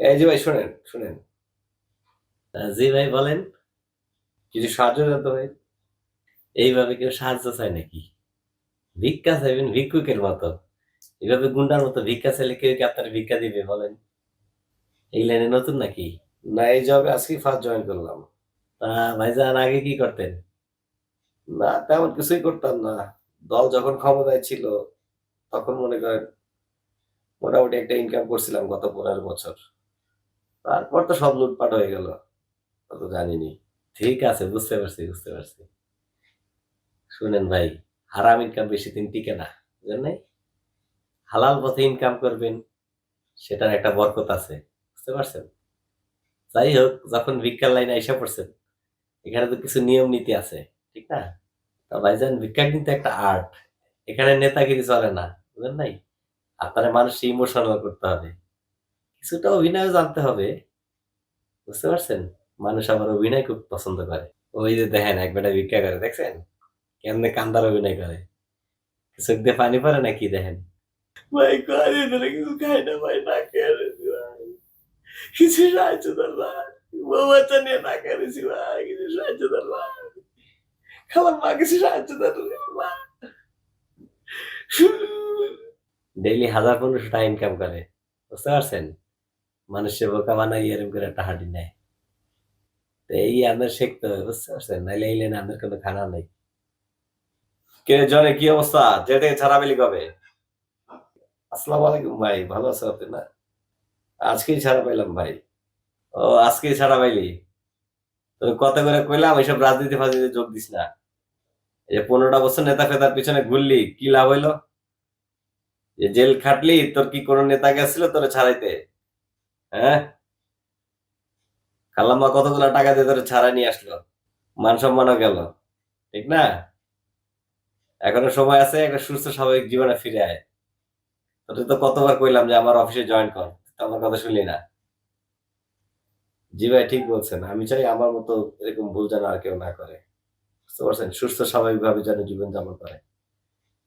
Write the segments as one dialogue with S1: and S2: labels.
S1: এই যে ভাই শোনেন শোনেন।
S2: জি ভাই বলেন।
S1: কিছু সাহায্য জানতে ভাই?
S2: এইভাবে কেউ সাহায্য চায় নাকি? ভিক্ষা চাইবেন ভিক্ষুকের মতো। এইভাবে গুন্ডার মতো ভিক্ষা চাইলে কেউ কি আপনার ভিক্ষা দিবে বলেন? এই লাইনে নতুন নাকি?
S1: না এই জবে আজকেই ফার্স্ট জয়েন করলাম।
S2: তা ভাইজান আগে কি করতেন?
S1: না তেমন কিছুই করতাম না। দল যখন ক্ষমতায় ছিল তখন মনে করেন মোটামুটি একটা ইনকাম করছিলাম গত পনেরো বছর। তারপর তো সব লুটপাট হয়ে গেল। তো জানিনি।
S2: ঠিক আছে, বুঝতে পারছি বুঝতে পারছি। শুনেন ভাই, হারাম ইনকাম বেশি দিন টিকে না, বুঝলেন? হালাল পথে ইনকাম করবেন, সেটার একটা বরকত আছে, বুঝতে পারছেন? যাই হোক, যখন ভিক্ষার লাইনে এসে পড়ছেন, এখানে তো কিছু নিয়ম নীতি আছে, ঠিক না? তা ভাইজান ভিক্ষা কিন্তু একটা আর্ট এখানে নেতাগিরি চলে না, বুঝলেন নাই? আপনারা মানুষ ইমোশনাল করতে হবে। কিছুটা অভিনয় জানতে হবে। বুঝতে পারছেন? মানুষ আমার অভিনয় খুব পছন্দ করে। ওই যে দেখেন এক বেটা ভিক্ষা করে দেখছেন? কেমনে কান্দার অভিনয় করে। চোখ দিয়ে পানি পড়ে নাকি দেখেন?
S1: ভাই কদিন ধরে কিছু খাই না ভাই না খেয়ে কিছু সাহায্য নিয়ে না ভাই কিছু সাহায্য দেন ভাই। খাবার মা কিছু সাহায্য
S2: ডেইলি হাজার পনেরোশো টাকা ইনকাম করে। বুঝতে পারছেন? মানুষের বোকা বানাই এরকম করে একটা হাঁটি নেয়। তো এই আমাদের শিখতে হবে বুঝতে পারছেন? নাইলে এই আমাদের কোনো খানা নেই।
S1: কে জনে কি অবস্থা? যে থেকে ছাড়া পেলি কবে? আসসালামু আলাইকুম ভাই, ভালো আছো আপনি না? আজকেই ছাড়া পাইলাম ভাই। ও, আজকেই ছাড়া পাইলি? তুমি কত করে কইলাম, এইসব রাজনীতি ফাজনীতি যোগ দিস না। এই যে পনেরোটা বছর নেতা ফেতার পিছনে ঘুরলি, কি লাভ হইল? যে জেল খাটলি, তোর কি কোনো নেতা গেছিল তোরে ছাড়াইতে? হ্যাঁ? খালাম্মা কতগুলো টাকা দিয়ে তোরে ছাড়া নিয়ে আসলো? মান সম্মানও গেল। ঠিক না? এখনও সময় আছে, একটা সুস্থ স্বাভাবিক জীবনে ফিরে আয়। তোকে তো কতবার কইলাম যে আমার অফিসে জয়েন কর আমার কথা শুনলি না। জি ভাই, ঠিক বলছেন। আমি চাই আমার মতো এরকম ভুল যেন আর কেউ না করে। বুঝতে পারছেন? সুস্থ স্বাভাবিকভাবে যেন জীবন যাপন করে।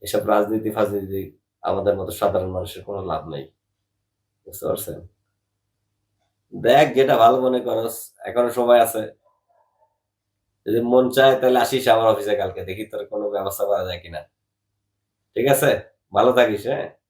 S1: এসব রাজনীতি ফাজনীতি আমাদের মতো সাধারণ মানুষের কোনো লাভ নেই। বুঝতে পারছেন? দেখ যেটা ভালো মনে করস, এখনও সময় আছে। যদি মন চায় তাহলে আসিস আমার অফিসে কালকে, দেখি তোর কোনো ব্যবস্থা করা যায় কিনা। ঠিক আছে? ভালো থাকিস হ্যাঁ?